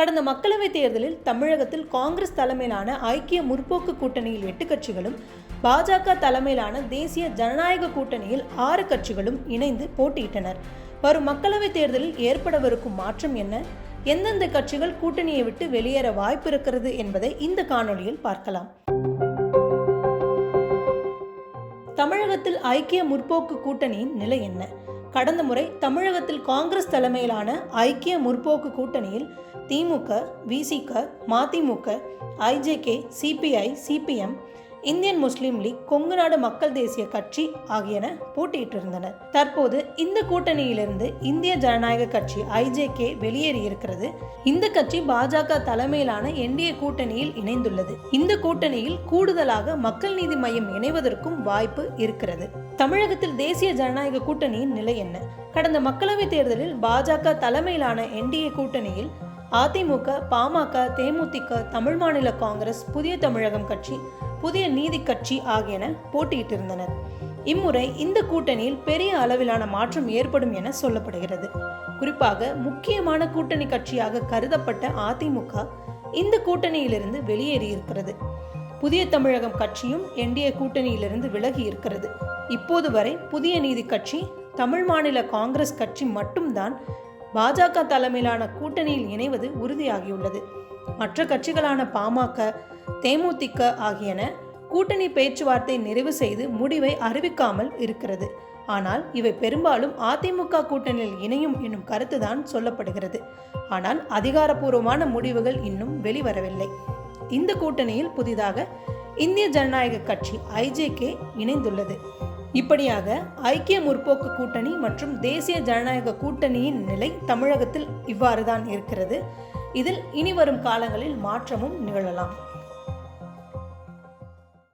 கடந்த மக்களவைத் தேர்தலில் தமிழகத்தில் காங்கிரஸ் தலைமையிலான ஐக்கிய முற்போக்கு கூட்டணியில் எட்டு கட்சிகளும் பாஜக தலைமையிலான தேசிய ஜனநாயக கூட்டணியில் ஆறு கட்சிகளும் இணைந்து போட்டியிட்டனர். வரும் மக்களவைத் தேர்தலில் ஏற்படவிருக்கும் மாற்றம் என்ன? எந்தெந்த கட்சிகள் கூட்டணியை விட்டு வெளியேற வாய்ப்பு இருக்கிறது என்பதை இந்த காணொளியில் பார்க்கலாம். தமிழகத்தில் ஐக்கிய முற்போக்கு கூட்டணியின் நிலை என்ன? கடந்த முறை தமிழகத்தில் காங்கிரஸ் தலைமையிலான ஐக்கிய முற்போக்கு கூட்டணியில் DMK VCK MDMK IJK CPI CPM Indian Muslim League Kongu Nadu Makkal Desiya கட்சி ஆகியன போட்டியிட்டிருந்தனர் தற்போது இந்த கூட்டணியிலிருந்து இந்திய ஜனநாயக கட்சி ஐஜேகே வெளியேறியிருக்கிறது. இந்த கட்சி பாஜக தலைமையிலான என்டிஏ கூட்டணியில் இணைந்துள்ளது. இந்த கூட்டணியில் கூடுதலாக மக்கள் நீதி மையம் இணைவதற்கும் வாய்ப்பு இருக்கிறது. தமிழகத்தில் தேசிய ஜனநாயக கூட்டணியின் நிலை என்ன? கடந்த மக்களவைத் தேர்தலில் பாஜக தலைமையிலான என்டிஏ கூட்டணியில் அதிமுக பாமக தேமுதிக தமிழ் மாநில காங்கிரஸ் புதிய தமிழகம் கட்சி புதிய நீதி கட்சி ஆகியன போட்டியிட்டிருந்தனர். இம்முறை இந்த கூட்டணியில் பெரிய அளவிலான மாற்றம் ஏற்படும் என சொல்லப்படுகிறது. குறிப்பாக முக்கியமான கூட்டணி கட்சியாக கருதப்பட்ட அதிமுக இந்த கூட்டணியிலிருந்து வெளியேறியிருக்கிறது. புதிய தமிழகம் கட்சியும் என்டிஏ கூட்டணியிலிருந்து விலகி இருக்கிறது இப்போது வரை புதிய நீதி கட்சி தமிழ் மாநில காங்கிரஸ் கட்சி மட்டும்தான் பாஜக தலைமையிலான கூட்டணியில் இணைவது உறுதியாகியுள்ளது. மற்ற கட்சிகளான பாமக தேமுதிக ஆகியன கூட்டணி பேச்சுவார்த்தை நிறைவு செய்து முடிவை அறிவிக்காமல் இருக்கிறது. ஆனால் இவை பெரும்பாலும் அதிமுக கூட்டணியில் இணையும் என்னும் கருத்துதான் சொல்லப்படுகிறது. ஆனால் அதிகாரப்பூர்வமான முடிவுகள் இன்னும் வெளிவரவில்லை. இந்த கூட்டணியில் புதிதாக இந்திய ஜனநாயக கட்சி ஐஜேகே இணைந்துள்ளது. இப்படியாக ஐக்கிய முற்போக்கு கூட்டணி மற்றும் தேசிய ஜனநாயக கூட்டணியின் நிலை தமிழகத்தில் இவ்வாறுதான் இருக்கிறது. இதில் இனி வரும் காலங்களில் மாற்றமும் நிகழலாம்.